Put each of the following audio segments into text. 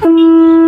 嗯。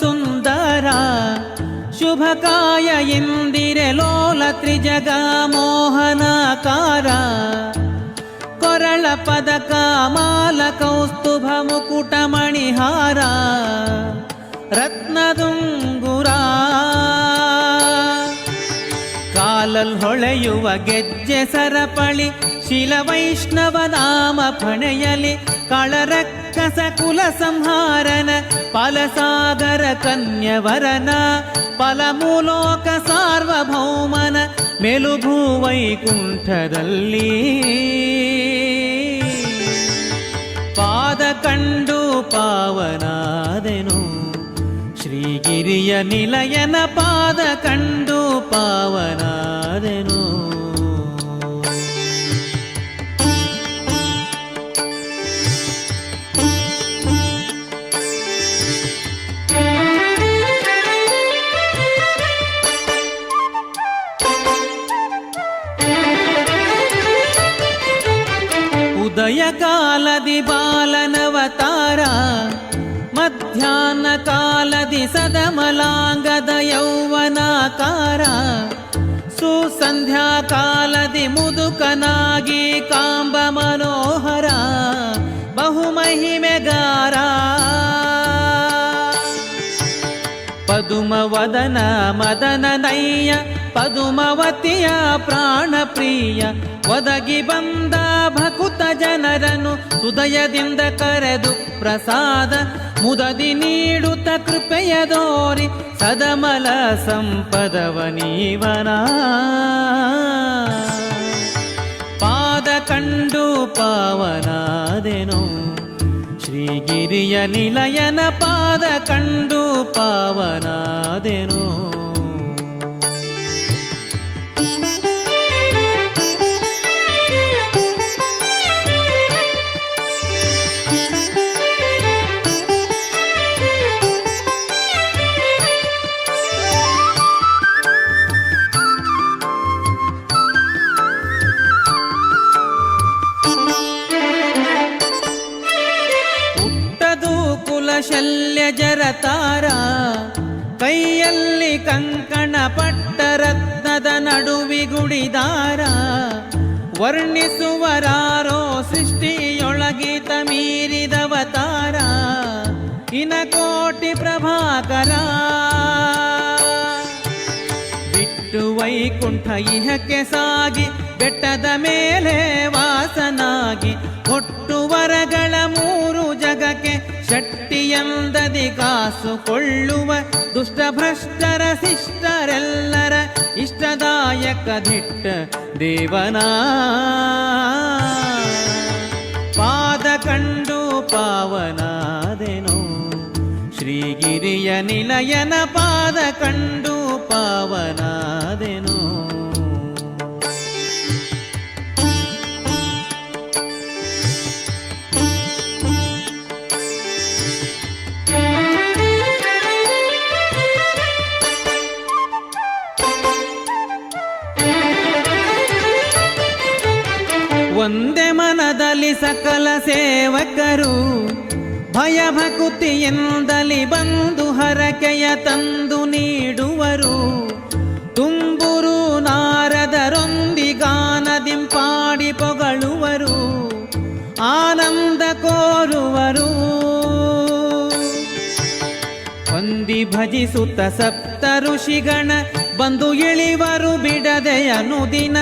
ಸುಂದರ ಶುಭಕಾಯ ಎಂದಿರೆ ಲೋಲ ತ್ರಿಜಗ ಮೋಹನಾಕಾರ ಕೊರಳ ಪದಕ ಮಾಲ ಕೌಸ್ತುಭ ಮುಕುಟ ಮಣಿಹಾರ. ರತ್ನದುಂಗುರ. ಕಾಲಲ್ ಹೊಳೆಯುವ ಗೆಜ್ಜೆ ಸರಪಳಿ, ಶಿಲ ವೈಷ್ಣವ ನಾಮ ಫಣೆಯಲಿ ಕಳರಕ್ಕಸ ಕುಲ ಸಂಹಾರನ ಫಲಸಾಗರ ಕನ್ಯವರನ ಫಲಮೂಲೋಕ ಸಾರ್ವಭೌಮನ ಮೆಲುಭೂ ವೈಕುಂಠದಲ್ಲಿ ಪಾದ ಕಂಡು ಪಾವನಾದೆನು ಶ್ರೀಗಿರಿಯ ನಿಲಯನ ಪಾದ ಕಂಡು ಪಾವನಾದೆನು ಉದಯ ಕಾಲದಿ ಬಾಲನವತಾರ ಮಧ್ಯಾಹ್ನ ಕಾಲದಿ ಸದಮಲಾಂಗದ ಯೌವನಾಕಾರ ಸುಸಂಧ್ಯಾ ಕಾಲದಿ ಮುದುಕನಾಗಿ ಕಾಂಬ ಮನೋಹರ, ಬಹುಮಹಿಮೆಗಾರ. ಪದುಮವದನ ಮದನ ನಯ್ಯ ಪದುಮವತಿಯ ಪ್ರಾಣ ಪ್ರಿಯ, ಒದಗಿ ಬಂದ ಭಕುತ ಜನರನು ಹೃದಯದಿಂದ ಕರೆದು ಪ್ರಸಾದ, ಮುದದಿ ನೀಡುತ್ತ ಕೃಪೆಯ ದೋರಿ, ಸದಮಲ ಸಂಪದವ ನೀವನ. ಪಾದ ಕಂಡು ಪಾವನಾದೆನು, ಶ್ರೀಗಿರಿಯ ನಿಲಯನ ಪಾದ ಕಂಡು ಪಾವನಾದೆನು. ಕುಲಶಲ್ಯ ಜರತಾರ ಕೈಯಲ್ಲಿ ಕಂಕಣ ಪಟ್ಟ ರತ್ನದ ನಡುವಿಗುಡಿದಾರ ವರ್ಣಿಸುವರಾರೋ ಸೃಷ್ಟಿಯೊಳಗಿತ ಮೀರಿದವತಾರ ಇನ ಕೋಟಿ ಪ್ರಭಾಕರ. ಬಿಟ್ಟು ವೈಕುಂಠ ಇಹಕ್ಕೆ ಸಾಗಿ, ಬೆಟ್ಟದ ಮೇಲೆ ವಾಸನಾಗಿ ಒಟ್ಟು ವರಗಳ ಮೂ ಚಟ್ಟಿಯಂದದಿ ಕಾಸು ಕೊಳ್ಳುವ ದುಷ್ಟಭ್ರಷ್ಟರ ಶಿಷ್ಟರೆಲ್ಲರ ಇಷ್ಟದಾಯಕ ದಿಟ್ಟ ದೇವನ. ಪಾದ ಕಂಡು ಪಾವನಾದೆನು. ಶ್ರೀಗಿರಿಯ ನಿಲಯನ ಪಾದ ಕಂಡು ಪಾವನಾದೆನು. ಸಕಲ ಸೇವಕರು ಭಯ ಭಕುತಿಯಿಂದಲಿ ಬಂದು ಹರಕೆಯ ತಂದು ನೀಡುವರು. ತುಂಬುರು ನಾರದರೊಂದಿಗಾನದಿಂಪಾಡಿ ಪೊಗಳುವರು. ಆನಂದ ಕೋರುವರು. ಹೊಂದಿ ಭಜಿಸುತ್ತ ಸಪ್ತ ಋಷಿಗಣ ಬಂದು ಇಳಿವರು ಬಿಡದೆ ಅನುದಿನ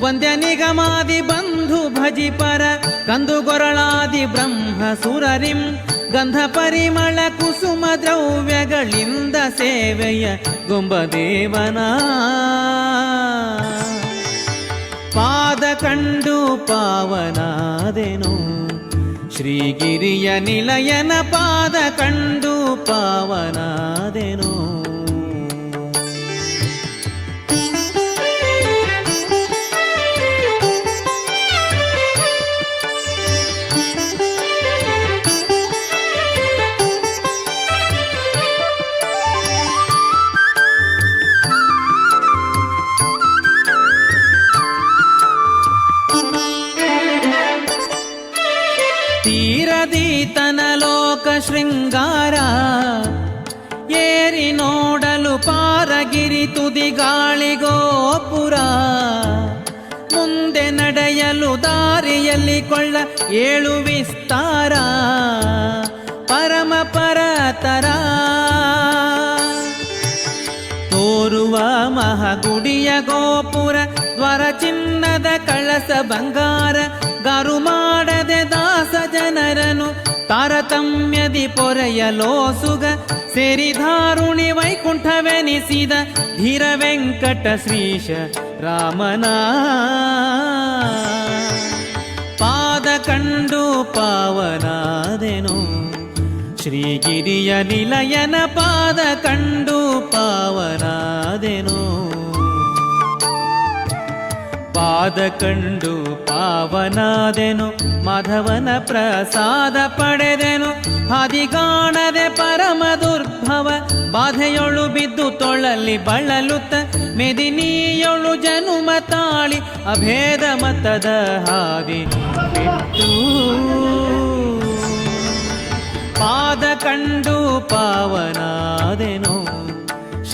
ವಂದ್ಯ ನಿಗಮಾದಿ ಬಂಧು ಭಜಿಪರ ಕಂದು ಗೊರಳಾದಿ ಬ್ರಹ್ಮ ಸುರರಿಂ ಗಂಧ ಪರಿಮಳ ಕುಸುಮ ದ್ರವ್ಯಗಳಿಂದ ಸೇವೆಯ ಗುಂಬದೇವನ. ಪಾದ ಕಂಡು ಪಾವನಾದೆನು. ಶ್ರೀಗಿರಿಯ ನಿಲಯನ ಪಾದ ಕಂಡು ಪಾವನಾದೆನು. ಶೃಂಗಾರ, ಏರಿ ನೋಡಲು ಪಾರಗಿರಿ ತುದಿ ಗಾಳಿಗೋಪುರ ಮುಂದೆ ನಡೆಯಲು ದಾರಿಯಲ್ಲಿ ಕೊಳ್ಳ ಏಳು ವಿಸ್ತಾರ. ಪರಮ ಪರತರ. ತೋರುವ ಮಹಗುಡಿಯ ಗೋಪುರ ಚಿನ್ನದ ಕಳಸ ಬಂಗಾರ, ಗಾರು ಮಾಡದೆ ದಾಸ ಜನರನು, ತಾರತಮ್ಯದಿ ಪೊರೆಯಲೋಸುಗ ಸೇರಿಧಾರುಣಿ ವೈಕುಂಠವೆನಿಸಿದ ಧೀರ ವೆಂಕಟ ಶ್ರೀಶ ರಾಮನ. ಪಾದ ಕಂಡು ಪಾವನಾದೆನು, ಶ್ರೀಗಿರಿಯ ನಿಲಯನ ಪಾದ ಕಂಡು ಪಾವನಾದೆನು. ಪಾದ ಕಂಡು ಪಾವನಾದೆನು, ಮಾಧವನ ಪ್ರಸಾದ ಪಡೆದೆನು. ಹಾದಿಗಾಣದೆ ಪರಮ ದುರ್ಭವ, ಬಾಧೆಯೊಳು ಬಿದ್ದು ತೊಳಲಿ ಬಳಲುತ್ತ, ಮೆದಿನಿಯೊಳು ಜನುಮ ತಾಳಿ, ಅಭೇದ ಮತದ ಹಾದಿ ಪಾದ ಕಂಡು ಪಾವನಾದೆನು